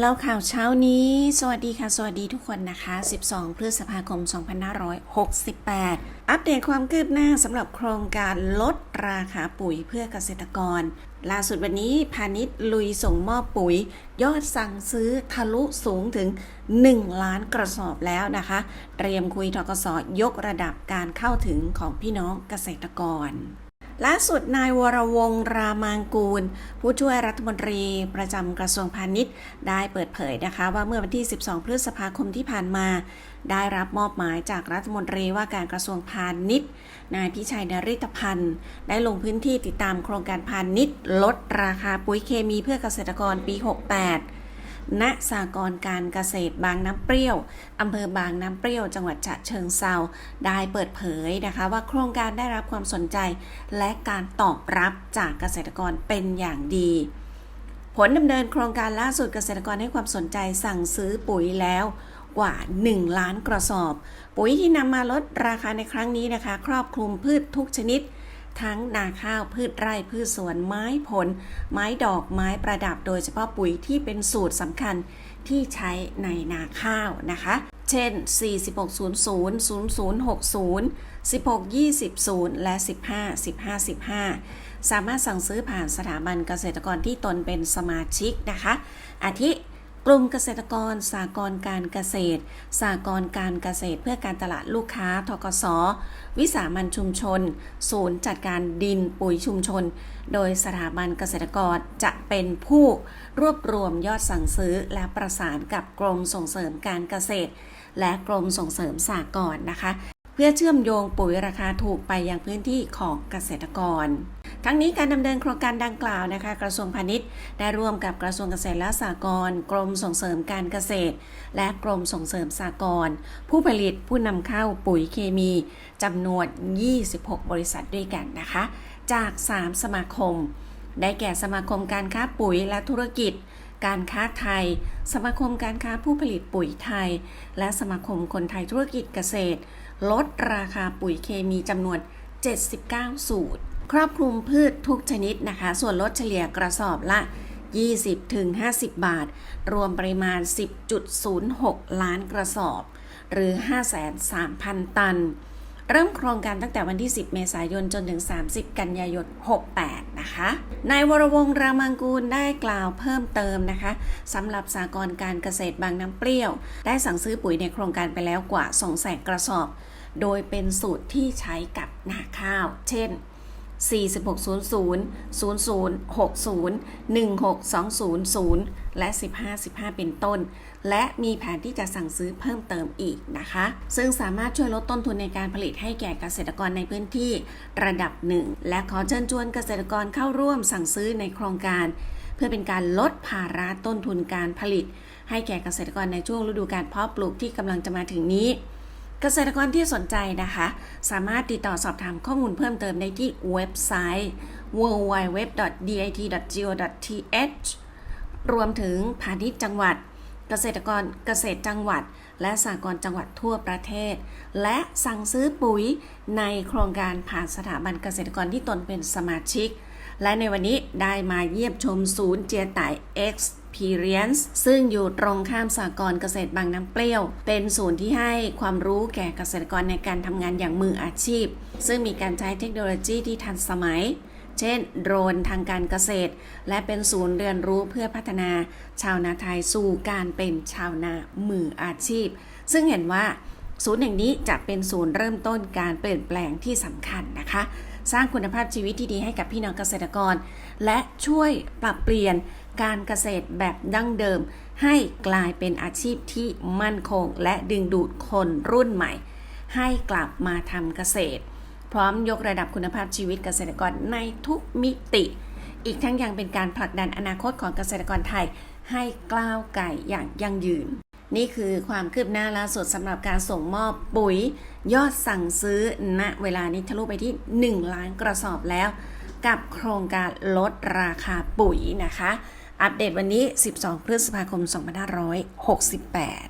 แล้วข่าวเช้านี้ สวัสดีค่ะ สวัสดีทุกคนนะคะ 12 พฤษภาคม 2568 อัปเดตความคืบหน้าสำหรับโครงการลดราคาปุ๋ยเพื่อเกษตรกร ล่าสุดวันนี้พาณิชย์ลุยส่งมอบปุ๋ย ยอดสั่งซื้อทะลุสูงถึง 1 ล้านกระสอบแล้วนะคะ เตรียมคุยทกสยกระดับการเข้าถึงของพี่น้องเกษตรกร ล่าสุดนายวรวงรามางกูล ผู้ช่วยรัฐมนตรีประจำกระทรวงพาณิชย์ ได้เปิดเผยนะคะ ว่าเมื่อวันที่ 12 พฤษภาคมที่ผ่านมา ได้รับมอบหมายจากรัฐมนตรีว่าการกระทรวงพาณิชย์นายพิชัยนริตพันธ์ ได้ลงพื้นที่ติดตามโครงการพาณิชย์ ลดราคาปุ๋ยเคมีเพื่อเกษตรกรปี 68 ณสากรการเกษตรบางน้ำเปรี้ยวอำเภอบางน้ำเปรี้ยว จังหวัดฉะเชิงเซาได้เปิดเผยนะคะ ว่าโครงการได้รับความสนใจ และการตอบรับจากเกษตรกรเป็นอย่างดี ผลดำเนินโครงการล่าสุดเกษตรกรให้ความสนใจสั่งซื้อปุ๋ยแล้วกว่า 1 ล้านกระสอบ ปุ๋ยที่นำมาลดราคาในครั้งนี้นะคะ ครอบคลุมพืชทุกชนิด ทั้งนาข้าวพืชไร่พืชสวนไม้ผล ไม้ดอกไม้ประดับโดยเฉพาะปุ๋ยที่เป็นสูตรสำคัญที่ใช้ในนาข้าวนะคะ เช่น 4600 0060 1620 และ 15 15 15 สามารถสั่งซื้อผ่านสถาบันเกษตรกรที่ตนเป็นสมาชิกนะคะ อาทิ กลุ่มเกษตรกรสากรการเกษตรสากรการเกษตรเพื่อการตลาดลูกค้าทกสวิสามันชุมชน ศูนย์จัดการดินปุ๋ยชุมชน โดยสถาบันเกษตรกรจะเป็นผู้รวบรวมยอดสั่งซื้อและประสานกับกรมส่งเสริมการเกษตร และกรมส่งเสริมสากรนะคะ เพื่อเชื่อมโยงปุ๋ยราคาถูกไปยังพื้นที่ของเกษตรกร ทั้งนี้การดำเนินโครงการดังกล่าวนะคะ กระทรวงพาณิชย์ได้ร่วมกับกระทรวงเกษตรและสหกรณ์กรมส่งเสริมการเกษตร และกรมส่งเสริมสหกรณ์ผู้ผลิตผู้นำเข้าปุ๋ยเคมีจำนวน 26 บริษัทด้วยกันนะคะ จาก 3 สมาคม ได้แก่สมาคมการค้าปุ๋ยและธุรกิจการค้าไทย สมาคมการค้าผู้ผลิตปุ๋ยไทย และสมาคมคนไทยธุรกิจเกษตร ลดราคาปุ๋ยเคมีจำนวน 79 สูตร ครอบคลุมพืชทุกชนิดนะคะ ส่วนลดเฉลี่ยกระสอบละ 20-50 บาท รวมปริมาณ 10.06 ล้านกระสอบ หรือ 503,000 ตัน เริ่มโครงการตั้งแต่วันที่ 10 เมษายนจนถึง 30 กันยายน 68 นะคะนายวรวงรามังกูลได้กล่าวเพิ่มเติมนะคะสำหรับสากรการเกษตรบางน้ำเปรี้ยว ได้สั่งซื้อปุ๋ยในโครงการไปแล้วกว่า200,000กระสอบ โดยเป็นสูตรที่ใช้กับนาข้าว เช่น 4600 0060 16200 และ 1515 เป็นต้น และมีแผนที่จะสั่งซื้อเพิ่มเติมอีกนะคะ ซึ่งสามารถช่วยลดต้นทุนในการผลิตให้แก่เกษตรกรในพื้นที่ระดับหนึ่ง และขอเชิญชวนเกษตรกรเข้าร่วมสั่งซื้อในโครงการ เพื่อเป็นการลดภาระต้นทุนการผลิต ให้แก่เกษตรกรในช่วงฤดูการเพาะปลูกที่กำลังจะมาถึงนี้ เกษตรกรที่สนใจนะคะ สามารถติดต่อสอบถามข้อมูลเพิ่มเติมได้ที่เว็บไซต์ www.dit.go.th รวมถึงพาณิชย์จังหวัด เกษตรกรเกษตรจังหวัด และสากลจังหวัดทั่วประเทศ และสั่งซื้อปุ๋ยในโครงการผ่านสถาบันเกษตรกรที่ตนเป็นสมาชิก และในวันนี้ได้มาเยี่ยมชมศูนย์เจียไต Experience ซึ่ งอยู่ตรงข้ามสากลเกษตรบางน้ำเปรี้ยว เป็นศูนย์ที่ให้ความรู้แก่เกษตรกรในการทำงานอย่างมืออาชีพ ซึ่งมีการใช้เทคโนโลยีที่ทันสมัย เช่น โดรนทางการเกษตร และเป็นศูนย์เรียนรู้เพื่อพัฒนาชาวนาไทยสู่การเป็นชาวนามืออาชีพ ซึ่งเห็นว่าศูนย์แห่งนี้จะเป็นศูนย์เริ่มต้นการเปลี่ยนแปลงที่สำคัญนะคะ สร้างคุณภาพชีวิตที่ดีให้กับพี่น้องเกษตรกร และช่วยปรับเปลี่ยน การเกษตรแบบดั้งเดิม ให้กลายเป็นอาชีพที่มั่นคง และดึงดูดคนรุ่นใหม่ ให้กลับมาทำเกษตร พร้อมยกระดับคุณภาพชีวิตเกษตรกรในทุกมิติ อีกทั้งยังเป็นการผลักดันอนาคตของเกษตรกรไทย ให้กล้าวไกลอย่างยั่งยืนนี่คือความคืบหน้าล่าสุดสำหรับการส่งมอบปุ๋ย ยอดสั่งซื้อณเวลานี้ทะลุไปที่ 1 ล้านกระสอบแล้ว กับโครงการลดราคาปุ๋ยนะคะ อัปเดตวันนี้ 12 พฤษภาคม 2568